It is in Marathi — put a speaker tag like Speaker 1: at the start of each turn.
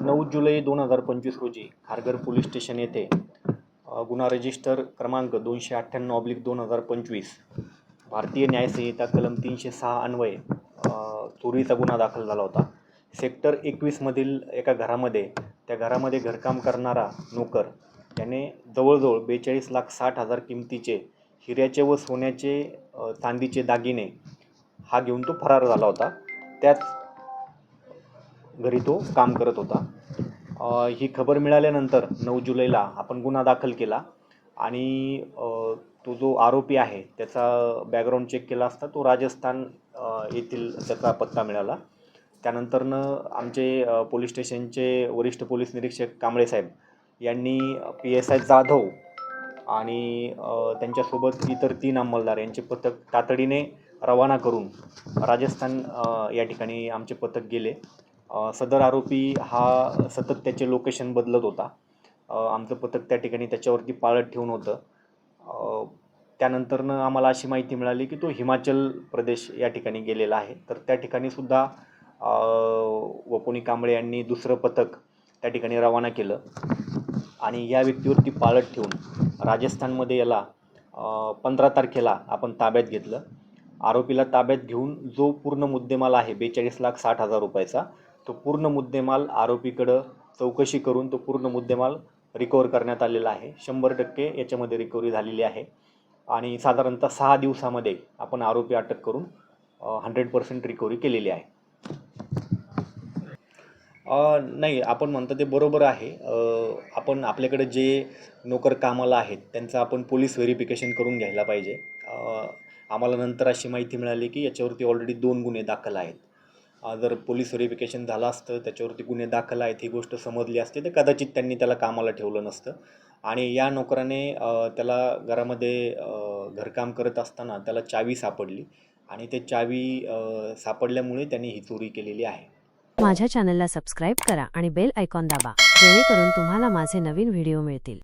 Speaker 1: नऊ जुलै दोन हजार पंचवीस रोजी खारघर पोलीस स्टेशन येथे गुन्हा रजिस्टर क्रमांक दोनशे अठ्ठ्याण्णव ऑब्लिक दोन हजार पंचवीस भारतीय न्यायसंहिता कलम तीनशे सहा अन्वये चोरीचा गुन्हा दाखल झाला होता. सेक्टर एकवीसमधील एका घरामध्ये त्या घरामध्ये घरकाम करणारा नोकर त्याने जवळजवळ बेचाळीस लाख साठ हजार किमतीचे हिऱ्याचे व सोन्याचे चांदीचे दागिने हा घेऊन तो फरार झाला होता. त्याच घरी तो काम करत होता. ही खबर मिळाल्यानंतर नऊ जुलैला आपण गुन्हा दाखल केला आणि तो जो आरोपी आहे त्याचा बॅकग्राऊंड चेक केला असता तो राजस्थान येथील त्याचा पत्ता मिळाला. त्यानंतरनं आमचे पोलीस स्टेशनचे वरिष्ठ पोलीस निरीक्षक कांबळे साहेब यांनी पी एस आय जाधव आणि त्यांच्यासोबत इतर तीन अंमलदार यांचे पथक तातडीने रवाना करून राजस्थान या ठिकाणी आमचे पथक गेले. सदर आरोपी हा सतत त्याचे लोकेशन बदलत होता. आमचं पथक त्या ठिकाणी त्याच्यावरती पाळत ठेवून होतं. त्यानंतरनं आम्हाला अशी माहिती मिळाली की तो हिमाचल प्रदेश या ठिकाणी गेलेला आहे. तर त्या ठिकाणी सुद्धा वपुनी कांबळे यांनी दुसरं पथक त्या ठिकाणी रवाना केलं. आणि या व्यक्तीवरती पाळत ठेवून राजस्थानमध्ये याला पंधरा तारखेला आपण ताब्यात घेतलं. आरोपीला ताब्यात घेऊन जो पूर्ण मुद्देमाल आहे बेचाळीस लाख साठ हजार रुपयाचा तो पूर्ण मुद्देमाल आरोपीकडं चौकशी करून तो पूर्ण मुद्देमाल रिकवर करण्यात आलेला आहे. शंभर टक्के याच्यामध्ये रिकव्हरी झालेली आहे. आणि साधारणतः सहा दिवसामध्ये आपण आरोपी अटक करून हंड्रेड पर्सेंट रिकव्हरी केलेली आहे. नाही आपण म्हणतो ते बरोबर आहे. आपण आपल्याकडे जे नोकर कामाला आहेत त्यांचं आपण पोलीस व्हेरिफिकेशन करून घ्यायला पाहिजे. आम्हाला नंतर अशी माहिती मिळाली की याच्यावरती ऑलरेडी दोन गुन्हे दाखल आहेत. जर पोलीस व्हेरिफिकेशन झालं असतं त्याच्यावरती गुन्हे दाखल आहेत ही गोष्ट समजली असते तर कदाचित त्यांनी त्याला कामाला ठेवलं नसतं. आणि या नोकराने त्याला घरामध्ये घरकाम करत असताना त्याला चावी सापडली. आणि ते चावी सापडल्यामुळे त्यांनी ही चोरी केलेली आहे.
Speaker 2: माझ्या चॅनलला सबस्क्राईब करा आणि बेल आयकॉन दाबा जेणेकरून तुम्हाला माझे नवीन व्हिडिओ मिळतील.